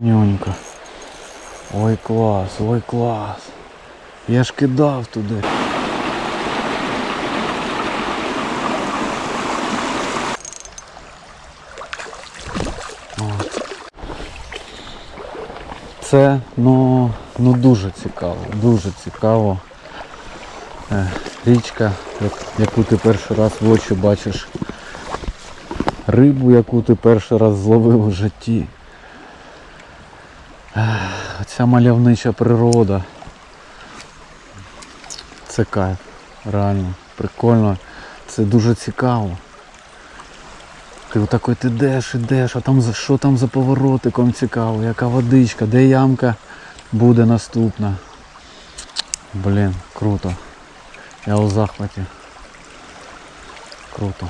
Нюнька. Ой клас, ой клас. Я ж кидав туди. Це ну, ну дуже цікаво, дуже цікаво. Е, Річка, яку ти перший раз в очі бачиш. Рибу, яку ти перший раз зловив у житті. Оця мальовнича природа. Це кайф. Реально. Прикольно. Це дуже цікаво. Ти отакой ти йдеш, ідеш, а там за що там за поворотиком цікаво, яка водичка, де ямка буде наступна. Блін, круто. Я у захваті. Круто.